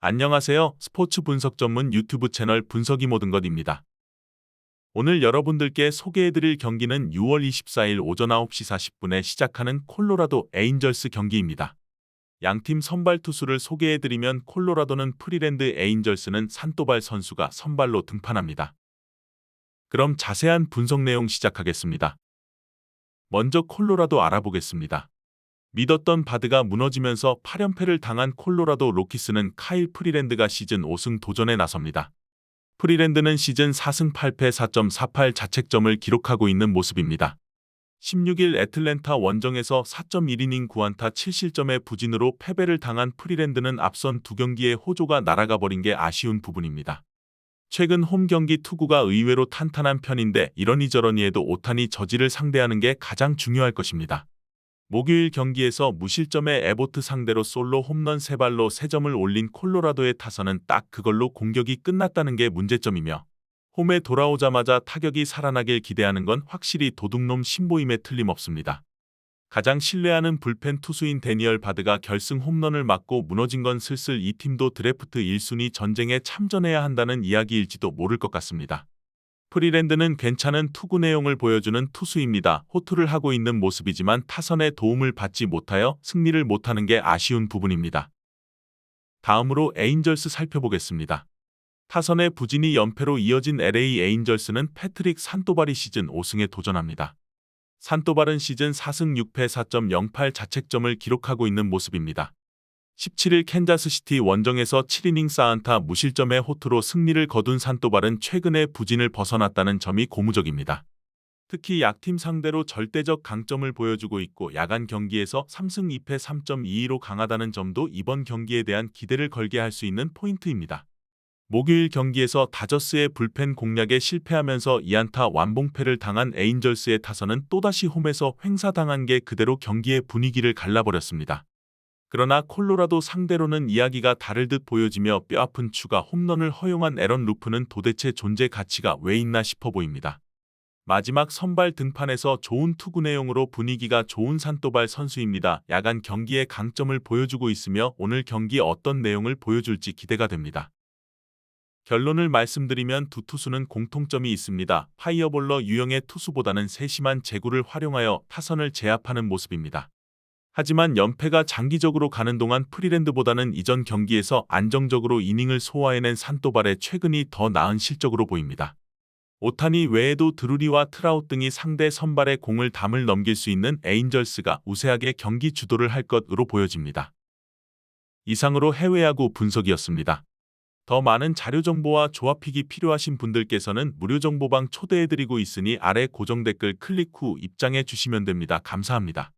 안녕하세요. 스포츠 분석 전문 유튜브 채널 분석이 모든 것입니다. 오늘 여러분들께 소개해드릴 경기는 6월 24일 오전 9시 40분에 시작하는 콜로라도 에인절스 경기입니다. 양팀 선발 투수를 소개해드리면 콜로라도는 프리랜드 에인절스는 산토발 선수가 선발로 등판합니다. 그럼 자세한 분석 내용 시작하겠습니다. 먼저 콜로라도 알아보겠습니다. 믿었던 바드가 무너지면서 8연패를 당한 콜로라도 로키스는 카일 프리랜드가 시즌 5승 도전에 나섭니다. 프리랜드는 시즌 4승 8패 4.48 자책점을 기록하고 있는 모습입니다. 16일 애틀랜타 원정에서 4.1이닝 9안타 7실점의 부진으로 패배를 당한 프리랜드는 앞선 두 경기에 호조가 날아가 버린 게 아쉬운 부분입니다. 최근 홈 경기 투구가 의외로 탄탄한 편인데 이러니저러니해도 오탄이 저지를 상대하는 게 가장 중요할 것입니다. 목요일 경기에서 무실점의 에보트 상대로 솔로 홈런 3발로 3점을 올린 콜로라도의 타선은 딱 그걸로 공격이 끝났다는 게 문제점이며 홈에 돌아오자마자 타격이 살아나길 기대하는 건 확실히 도둑놈 신보임에 틀림없습니다. 가장 신뢰하는 불펜 투수인 데니얼 바드가 결승 홈런을 맞고 무너진 건 슬슬 이 팀도 드래프트 1순위 전쟁에 참전해야 한다는 이야기일지도 모를 것 같습니다. 프리랜드는 괜찮은 투구 내용을 보여주는 투수입니다. 호투를 하고 있는 모습이지만 타선의 도움을 받지 못하여 승리를 못하는 게 아쉬운 부분입니다. 다음으로 에인절스 살펴보겠습니다. 타선의 부진이 연패로 이어진 LA 에인절스는 패트릭 산토발이 시즌 5승에 도전합니다. 산토발은 시즌 4승 6패 4.08 자책점을 기록하고 있는 모습입니다. 17일 캔자스시티 원정에서 7이닝 사안타 무실점의 호투로 승리를 거둔 산토발은 최근에 부진을 벗어났다는 점이 고무적입니다. 특히 약팀 상대로 절대적 강점을 보여주고 있고 야간 경기에서 3승 2패 3.22로 강하다는 점도 이번 경기에 대한 기대를 걸게 할 수 있는 포인트입니다. 목요일 경기에서 다저스의 불펜 공략에 실패하면서 2안타 완봉패를 당한 에인절스의 타선은 또다시 홈에서 횡사당한 게 그대로 경기의 분위기를 갈라버렸습니다. 그러나 콜로라도 상대로는 이야기가 다를 듯 보여지며 뼈아픈 추가 홈런을 허용한 에런 루프는 도대체 존재 가치가 왜 있나 싶어 보입니다. 마지막 선발 등판에서 좋은 투구 내용으로 분위기가 좋은 산토발 선수입니다. 야간 경기에 강점을 보여주고 있으며 오늘 경기 어떤 내용을 보여줄지 기대가 됩니다. 결론을 말씀드리면 두 투수는 공통점이 있습니다. 파이어볼러 유형의 투수보다는 세심한 제구를 활용하여 타선을 제압하는 모습입니다. 하지만 연패가 장기적으로 가는 동안 프리랜드보다는 이전 경기에서 안정적으로 이닝을 소화해낸 산토발의 최근이 더 나은 실적으로 보입니다. 오타니 외에도 드루리와 트라웃 등이 상대 선발에 공을 담을 넘길 수 있는 에인절스가 우세하게 경기 주도를 할 것으로 보여집니다. 이상으로 해외야구 분석이었습니다. 더 많은 자료 정보와 조합픽이 필요하신 분들께서는 무료 정보방 초대해드리고 있으니 아래 고정 댓글 클릭 후 입장해 주시면 됩니다. 감사합니다.